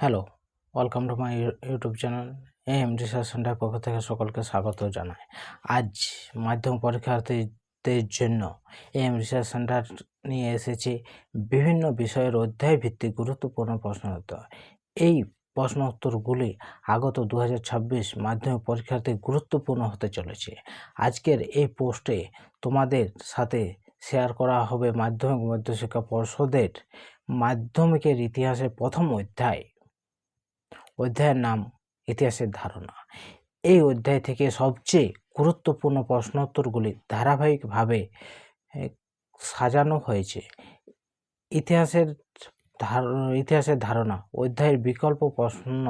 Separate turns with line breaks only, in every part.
Hello welcome to my YouTube channel M research center পক্ষ থেকে সকলকে স্বাগত জানাই। আজ মাধ্যমিক পরীক্ষার্থীদের জন্য এম রিসার্চ সেন্টার নিয়ে এসেছে বিভিন্ন বিষয়ের অধ্যায় ভিত্তিক গুরুত্বপূর্ণ প্রশ্ন উত্তর। এই প্রশ্ন উত্তরগুলি আগত দু হাজার ছাব্বিশ মাধ্যমিক পরীক্ষার্থী গুরুত্বপূর্ণ হতে চলেছে। আজকের এই পোস্টে তোমাদের সাথে শেয়ার করা হবে মাধ্যমিক মধ্যশিক্ষা পর্ষদের মাধ্যমিকের ইতিহাসে প্রথম অধ্যায়। অধ্যায়ের নাম ইতিহাসের ধারণা। এই অধ্যায় থেকে সবচেয়ে গুরুত্বপূর্ণ প্রশ্নোত্তরগুলি ধারাবাহিকভাবে সাজানো হয়েছে। ইতিহাসের ইতিহাসের ধারণা, অধ্যায়ের বিকল্প প্রশ্ন,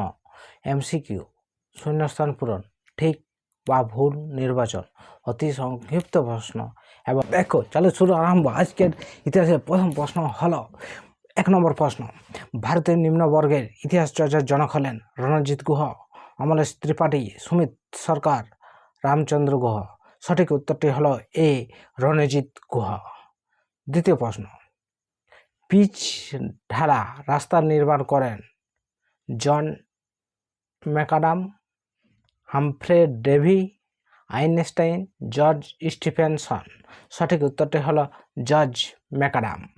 এমসিকিউ, শূন্যস্থান পূরণ, ঠিক বা ভুল নির্বাচন, অতি সংক্ষিপ্ত প্রশ্ন, এবং দেখো, চলো শুরু আরম্ভ। আজকের ইতিহাসের প্রথম প্রশ্ন হলো এক নম্বর প্রশ্ন। ভারতের নিম্নবর্গের ইতিহাস চর্চার জনক হলেন রণজিৎ গুহ। অমলেশ ত্রিপাঠী সুমিত সরকার, রামচন্দ্র গুহ। সঠিক উত্তরটি হলো এ, রণজিৎ গুহ। দ্বিতীয় প্রশ্ন। পিচ ঢালা রাস্তা নির্মাণ করেন John McAdam, Humphry Davy, Einstein, George Stephenson. সঠিক উত্তরটি হলো জর্জ ম্যাকাডাম।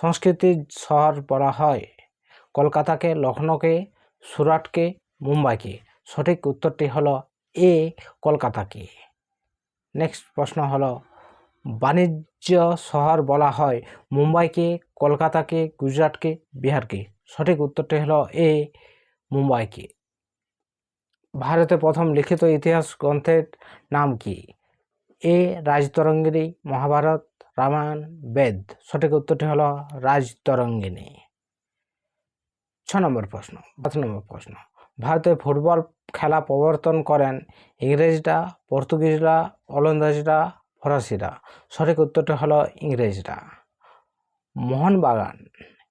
সংস্কৃতির শহর বলা হয়। কলকাতাকে লখনৌকে সুরাটকে, মুম্বাইকে। সঠিক উত্তরটি হলো এ, কলকাতাকে। নেক্সট প্রশ্ন হলো, বাণিজ্য শহর বলা হয় মুম্বাইকে, কলকাতাকে, গুজরাটকে, বিহারকে? সঠিক উত্তরটি হলো এ, মুম্বাইকে। ভারতে প্রথম লিখিত ইতিহাস গ্রন্থের নাম কি? এ রাজতরঙ্গিনী মহাভারত, রামায়ণ, বেদ। সঠিক উত্তরটি হল রাজতরঙ্গিনী ছ নম্বর প্রশ্ন, পাঁচ নম্বর প্রশ্ন। ভারতে ফুটবল খেলা প্রবর্তন করেন ইংরেজরা, পর্তুগিজরা, ওলন্দাজরা, ফরাসিরা। সঠিক উত্তরটি হলো ইংরেজরা। মোহনবাগান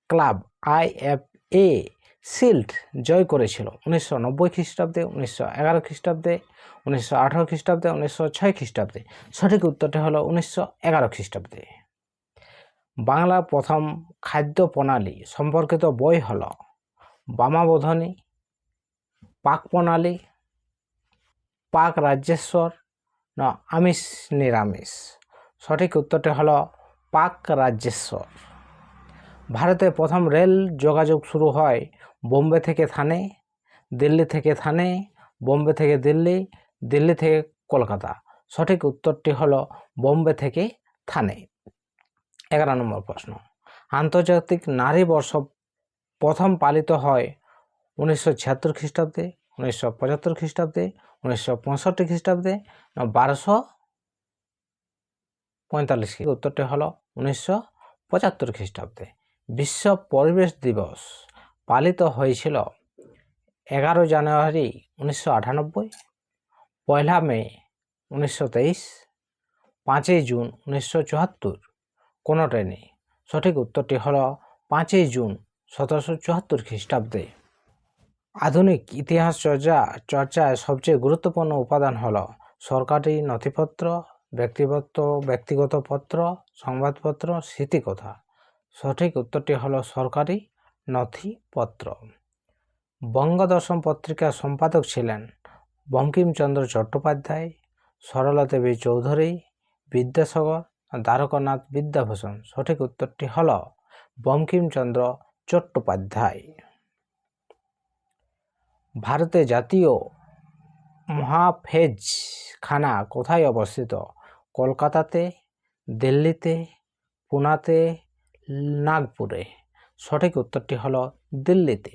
ক্লাব আই শিল্ড জয় করেছিল উনিশশো নব্বই খ্রিস্টাব্দে, উনিশশো এগারো খ্রিস্টাব্দে, উনিশশো আঠারো খ্রিস্টাব্দে, উনিশশো ছয় খ্রিস্টাব্দে। সঠিক উত্তরটি হলো উনিশশো এগারো খ্রিস্টাব্দে। বাংলা প্রথম খাদ্য প্রণালী সম্পর্কিত বই হল বামাবোধনী পাক প্রণালী পাক রাজ্যেশ্বর না আমিষ নিরামিষ। সঠিক উত্তরটি হলো পাক রাজ্যেশ্বর। ভারতে প্রথম রেল যোগাযোগ শুরু হয় বোম্বে থেকে থানে, দিল্লি থেকে থানে, বোম্বে থেকে দিল্লি দিল্লি থেকে কলকাতা। সঠিক উত্তরটি হলো বোম্বে থেকে থানে। এগারো নম্বর প্রশ্ন। আন্তর্জাতিক নারী বর্ষ প্রথম পালিত হয় উনিশশো ছিয়াত্তর খ্রিস্টাব্দে, উনিশশো পঁচাত্তর খ্রিস্টাব্দে, উনিশশো পঁয়ষট্টি খ্রিস্টাব্দে বারোশো পঁয়তাল্লিশ উত্তরটি হলো উনিশশো পঁচাত্তর খ্রিস্টাব্দে। বিশ্ব পরিবেশ দিবস পালিত হয়েছিল এগারো জানুয়ারি উনিশশো আটানব্বই, পয়লা মে উনিশশো তেইশ, পাঁচই জুন উনিশশো চুয়াত্তর। কোনোটাই নেই সঠিক উত্তরটি হল পাঁচই জুন সতেরোশো চুয়াত্তর খ্রিস্টাব্দে। আধুনিক ইতিহাস চর্চা চর্চায় সবচেয়ে গুরুত্বপূর্ণ উপাদান হল সরকারি নথিপত্র, ব্যক্তিগত ব্যক্তিগত পত্র, সংবাদপত্র, স্মৃতিকথা। সঠিক উত্তরটি হলো সরকারি নথিপত্র বঙ্গদর্শন পত্রিকার সম্পাদক ছিলেন বঙ্কিমচন্দ্র চট্টোপাধ্যায়, সরলা দেবী চৌধুরী, বিদ্যাসাগর, দ্বারকনাথ বিদ্যাভূষণ। সঠিক উত্তরটি হল বঙ্কিমচন্দ্র চট্টোপাধ্যায়। ভারতে জাতীয় মহাফেজখানা কোথায় অবস্থিত? কলকাতাতে, দিল্লিতে, পুনাতে নাগপুরে। সঠিক উত্তরটি হল দিল্লিতে।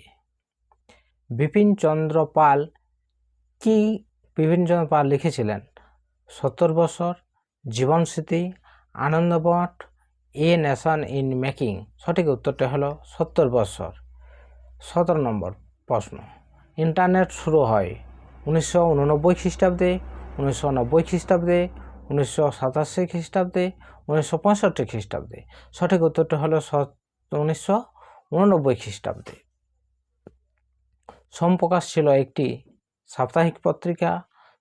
বিপিন চন্দ্র পাল কি বিপিন চন্দ্র পাল লিখেছিলেন? সত্তর বছর Jibansmriti Anandamath a nation in making. সঠিক উত্তরটি হলো সত্তর বছর। সতেরো নম্বর প্রশ্ন। ইন্টারনেট শুরু হয় উনিশশো উননব্বই খ্রিস্টাব্দে, উনিশশো নব্বই খ্রিস্টাব্দে, উনিশশো সাতাশি খ্রিস্টাব্দে উনিশশো পঁয়ষট্টি খ্রিস্টাব্দে। সঠিক উত্তরটি হলো উনিশশো উননব্বই খ্রিস্টাব্দে। সোমপ্রকাশ ছিল একটি সাপ্তাহিক পত্রিকা,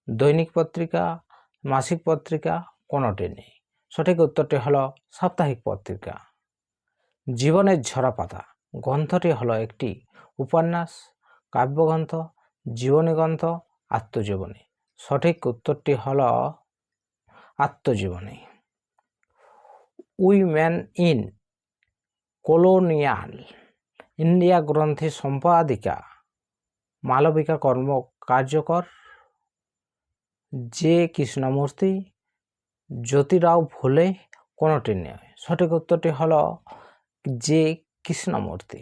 দৈনিক পত্রিকা, মাসিক পত্রিকা, কোনোটি নেই। সঠিক উত্তরটি হলো সাপ্তাহিক পত্রিকা। জীবনের ঝরা পাতা গ্রন্থটি হলো একটি উপন্যাস, কাব্যগ্রন্থ জীবনী গ্রন্থ আত্মজীবনী। সঠিক উত্তরটি হলো আত্মজীবনী। উইমেন ইন কলোনিয়াল, ইন্ডিয়া গ্রন্থে সম্পাদিকা, মালবিকা কর্ম কার্যকর, জে কৃষ্ণমূর্তি, জ্যোতিরাও ভোলে কোনোটি নয় সঠিক উত্তরটি হল জে কৃষ্ণমূর্তি।